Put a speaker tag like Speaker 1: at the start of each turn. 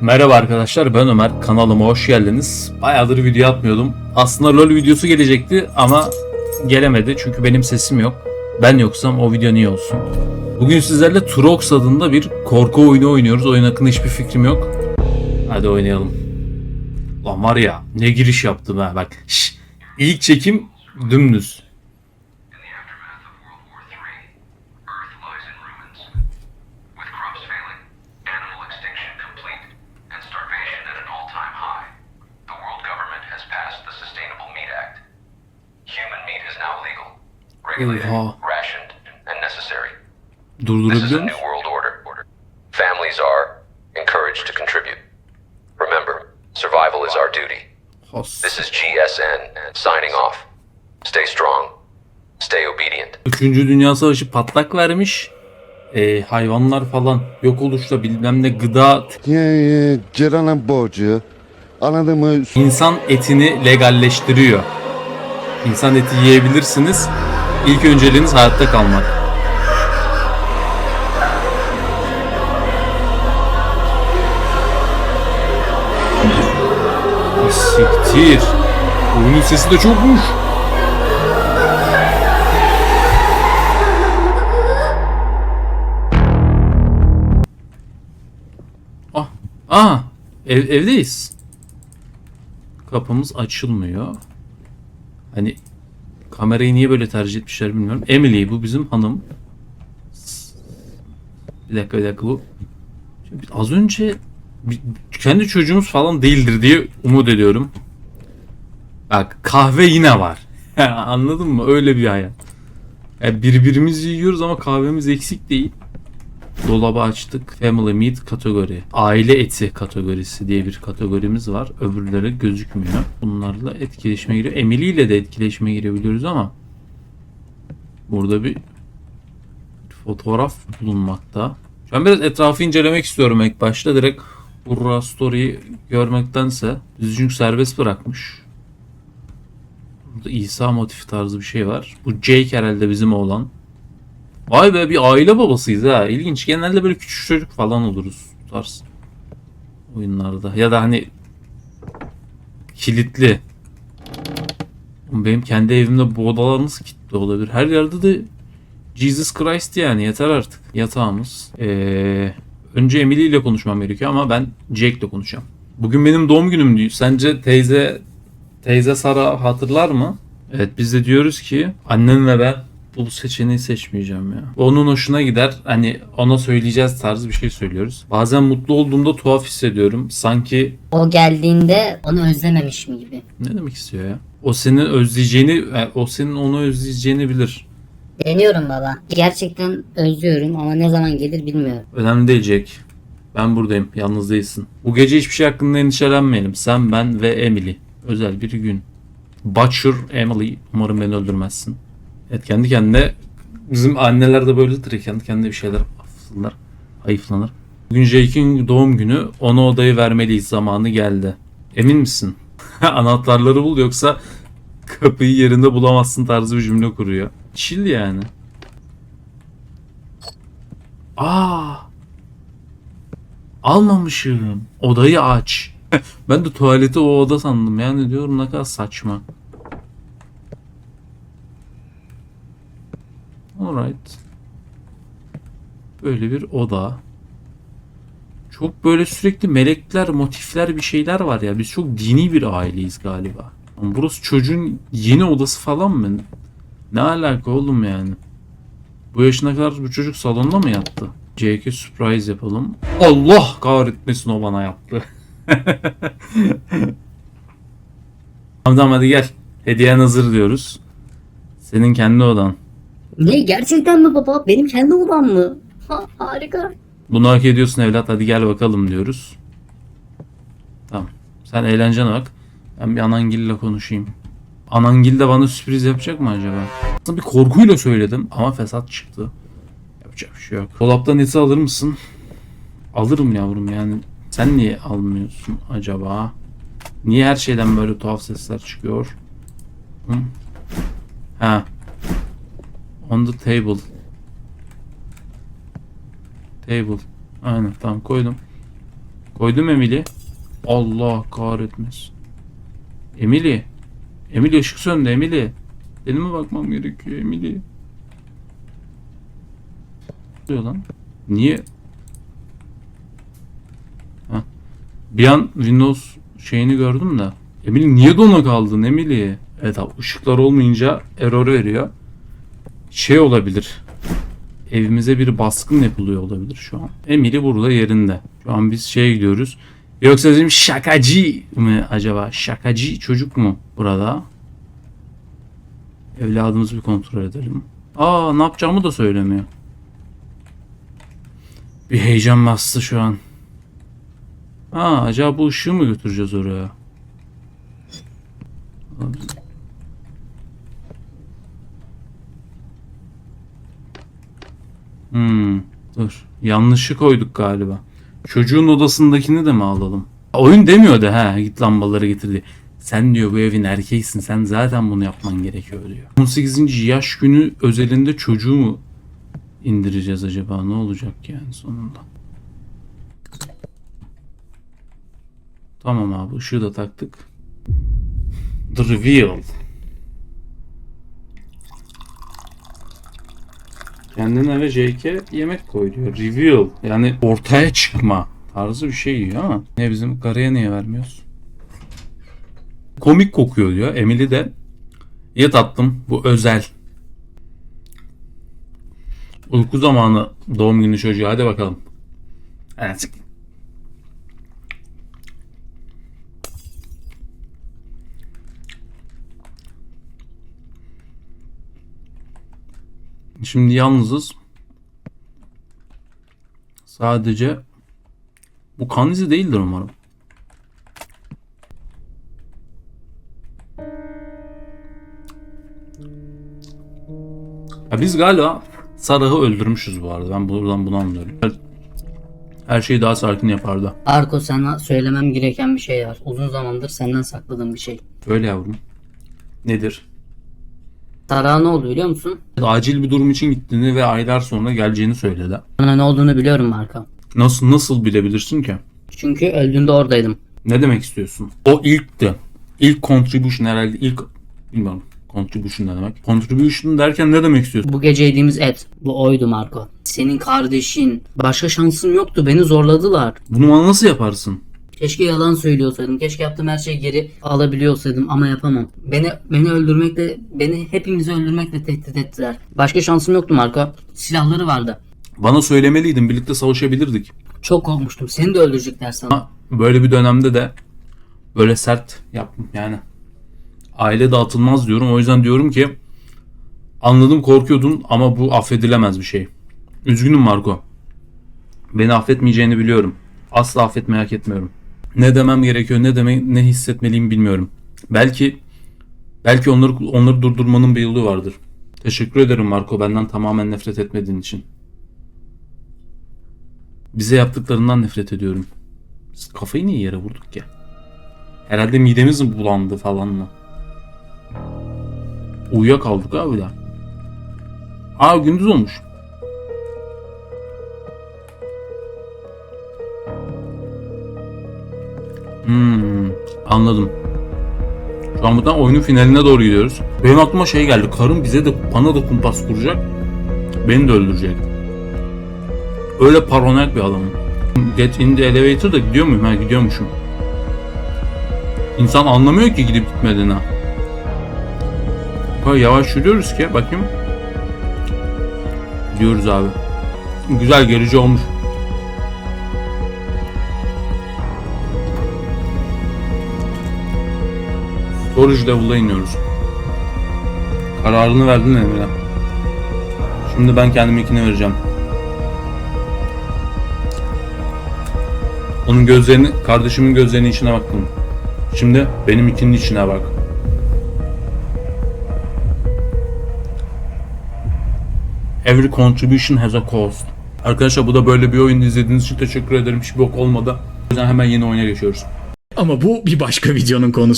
Speaker 1: Merhaba arkadaşlar ben Ömer kanalıma hoş geldiniz. Bayağıdır video atmıyordum. Aslında LoL videosu gelecekti ama gelemedi çünkü benim sesim yok. Ben yoksam o video niye olsun? Bugün sizlerle Trox adında bir korku oyunu oynuyoruz. Oyun hakkında hiçbir fikrim yok. Hadi oynayalım. Lan var ya ne giriş yaptım ha bak. Şş, ilk çekim dümdüz.
Speaker 2: Regulated,
Speaker 1: Oha.
Speaker 2: rationed, and necessary. This is
Speaker 1: Durdurabiliyor
Speaker 2: a new
Speaker 1: musun?
Speaker 2: world order. Families are encouraged to contribute. Remember, survival is our duty.
Speaker 1: Has.
Speaker 2: This is GSN signing off. Stay strong. Stay obedient.
Speaker 1: Üçüncü Dünya Savaşı patlak vermiş. Ee, hayvanlar falan yok oluşla bilmem ne gıda
Speaker 3: Yani Ceren'in borcu. Anladın mı?
Speaker 1: İnsan etini legalleştiriyor. İnsan eti yiyebilirsiniz. İlk önceliğiniz hayatta kalmak. Siktir. Oyunun sesi de çokmuş. Ah, ah, ev, evdeyiz. Kapımız açılmıyor. Hani kamerayı niye böyle tercih etmişler bilmiyorum. Emily bu bizim hanım. Bir dakika bir dakika bu. Şimdi az önce kendi çocuğumuz falan değildir diye umut ediyorum. Bak kahve yine var. Anladın mı? Öyle bir hayat. Yani birbirimizi yiyoruz ama kahvemiz eksik değil. Dolabı açtık. Family Meat kategori. Aile eti kategorisi diye bir kategorimiz var. Öbürleri gözükmüyor. Bunlarla etkileşime giriyor. Emily ile de etkileşime girebiliyoruz ama burada bir fotoğraf bulunmakta. Ben biraz etrafı incelemek istiyorum ilk başta. Direkt Urra Story'yi görmektense düzgün serbest bırakmış. Burada İsa motifi tarzı bir şey var. Bu Jake herhalde bizim oğlan. Vay be bir aile babasıyız ha. İlginç. Genelde böyle küçük çocuk falan oluruz. Bu tarz oyunlarda. Ya da hani kilitli. Benim kendi evimde bu odalar nasıl kilitli olabilir? Her yerde de Jesus Christ yani yeter artık. Yatağımız. Ee, önce Emily ile konuşmam gerekiyor ama ben Jake ile konuşacağım. Bugün benim doğum günüm diyor. Sence teyze teyze Sara hatırlar mı? Evet biz de diyoruz ki annem ve ben bu seçeneği seçmeyeceğim ya. Onun hoşuna gider. Hani ona söyleyeceğiz tarzı bir şey söylüyoruz. Bazen mutlu olduğumda tuhaf hissediyorum. Sanki
Speaker 4: O geldiğinde onu özlememiş mi gibi.
Speaker 1: ne demek istiyor ya? O senin özleyeceğini, yani o senin onu özleyeceğini bilir.
Speaker 4: Deniyorum baba. Gerçekten özlüyorum ama ne zaman gelir bilmiyorum.
Speaker 1: Önemli değil Jack. Ben buradayım. Yalnız değilsin. Bu gece hiçbir şey hakkında endişelenmeyelim. Sen, ben ve Emily. Özel bir gün. Butcher Emily. Umarım beni öldürmezsin. Evet kendi kendine bizim anneler de böyledir kendi kendine bir şeyler afsınlar, hayıflanır. Bugün Jake'in doğum günü. Ona odayı vermeliyiz. Zamanı geldi. Emin misin? Anahtarları bul yoksa kapıyı yerinde bulamazsın tarzı bir cümle kuruyor. Chill yani. Aa! Almamışım. Odayı aç. ben de tuvaleti o oda sandım. Yani diyorum ne kadar saçma. Alright. Böyle bir oda. Çok böyle sürekli melekler, motifler bir şeyler var ya. Biz çok dini bir aileyiz galiba. Burası çocuğun yeni odası falan mı? Ne alaka oğlum yani? Bu yaşına kadar bu çocuk salonda mı yattı? Jake'e surprise yapalım. Allah kahretmesin o bana yaptı. tamam hadi gel. Hediyen hazır diyoruz. Senin kendi odan.
Speaker 4: Ne gerçekten mi baba? Benim kendi odam mı? Ha, harika.
Speaker 1: Bunu hak ediyorsun evlat hadi gel bakalım diyoruz. Tamam. Sen eğlencene bak. Ben bir Anangil'le konuşayım. Anangil de bana sürpriz yapacak mı acaba? Aslında bir korkuyla söyledim ama fesat çıktı. Yapacak bir şey yok. Dolaptan eti alır mısın? Alırım yavrum yani. Sen niye almıyorsun acaba? Niye her şeyden böyle tuhaf sesler çıkıyor? Hı? Ha. On the table. Table. Aynen tamam koydum. Koydum Emily. Allah kahretmesin. Emily. Emily ışık söndü Emily. Benim mi bakmam gerekiyor Emily? Oluyor lan? Niye? Heh. Bir an Windows şeyini gördüm de. Emily niye dona kaldın Emily? Evet abi ışıklar olmayınca error veriyor. Şey olabilir. Evimize bir baskın yapılıyor olabilir şu an. Emily burada yerinde. Şu an biz şeye gidiyoruz. Yoksa bizim şakacı mı acaba? Şakacı çocuk mu burada? Evladımızı bir kontrol edelim. Aa ne yapacağımı da söylemiyor. Bir heyecan bastı şu an. Aa acaba bu ışığı mı götüreceğiz oraya? Dur. Yanlışı koyduk galiba. Çocuğun odasındakini de mi alalım? Oyun demiyor da ha git lambaları getirdi. Sen diyor bu evin erkeğisin sen zaten bunu yapman gerekiyor diyor. 18. yaş günü özelinde çocuğu mu indireceğiz acaba ne olacak yani sonunda? Tamam abi ışığı da taktık. The Reveal. Kendine ve JK yemek koy diyor. Reveal. Yani ortaya çıkma tarzı bir şey yiyor ama ne bizim karıya niye vermiyoruz? Komik kokuyor diyor. Emily de ye tatlım bu özel. Uyku zamanı doğum günü çocuğu hadi bakalım. Evet. Şimdi yalnızız. Sadece bu kan izi değildir umarım. Ya biz galiba Sarah'ı öldürmüşüz bu arada. Ben buradan bunu anlıyorum. Her, şeyi daha sakin yapardı.
Speaker 4: Arko sana söylemem gereken bir şey var. Uzun zamandır senden sakladığım bir şey.
Speaker 1: Öyle yavrum. Nedir?
Speaker 4: Tarağa ne oldu biliyor musun?
Speaker 1: Acil bir durum için gittiğini ve aylar sonra geleceğini söyledi.
Speaker 4: Bana ne olduğunu biliyorum Arko.
Speaker 1: Nasıl nasıl bilebilirsin ki?
Speaker 4: Çünkü öldüğünde oradaydım.
Speaker 1: Ne demek istiyorsun? O ilkti. İlk contribution herhalde ilk bilmiyorum. Contribution ne demek? Contribution derken ne demek istiyorsun?
Speaker 4: Bu gece yediğimiz et. Bu oydu Marco. Senin kardeşin. Başka şansım yoktu. Beni zorladılar.
Speaker 1: Bunu bana nasıl yaparsın?
Speaker 4: Keşke yalan söylüyorsaydım. Keşke yaptığım her şeyi geri alabiliyorsaydım ama yapamam. Beni beni öldürmekle, beni hepimizi öldürmekle tehdit ettiler. Başka şansım yoktu Marco. Silahları vardı.
Speaker 1: Bana söylemeliydin. Birlikte savaşabilirdik.
Speaker 4: Çok korkmuştum. Seni de öldürecekler sana.
Speaker 1: Ama böyle bir dönemde de böyle sert yaptım yani. Aile dağıtılmaz diyorum. O yüzden diyorum ki anladım korkuyordun ama bu affedilemez bir şey. Üzgünüm Marco. Beni affetmeyeceğini biliyorum. Asla affetmeyi hak etmiyorum. Ne demem gerekiyor, ne demek, ne hissetmeliyim bilmiyorum. Belki belki onları onları durdurmanın bir yolu vardır. Teşekkür ederim Marco benden tamamen nefret etmediğin için. Bize yaptıklarından nefret ediyorum. Biz kafayı niye yere vurduk ya? Herhalde midemiz mi bulandı falan mı? Uyuyakaldık abi ya. Aa gündüz olmuş. Hmm, anladım. Şu an buradan oyunun finaline doğru gidiyoruz. Benim aklıma şey geldi. Karım bize de bana da kumpas kuracak. Beni de öldürecek. Öyle paranoyak bir adamım. Get in the elevator da gidiyor muyum? Ha gidiyormuşum. İnsan anlamıyor ki gidip gitmediğini. O kadar yavaş yürüyoruz ki bakayım. Gidiyoruz abi. Güzel gerici olmuş. Storage level'a iniyoruz. Kararını verdin Emre. Şimdi ben kendiminkini vereceğim. Onun gözlerini, kardeşimin gözlerinin içine baktım. Şimdi benim ikinin içine bak. Every contribution has a cost. Arkadaşlar bu da böyle bir oyun izlediğiniz için teşekkür ederim. Hiçbir bok olmadı. O yüzden hemen yeni oyuna geçiyoruz.
Speaker 5: Ama bu bir başka videonun konusu.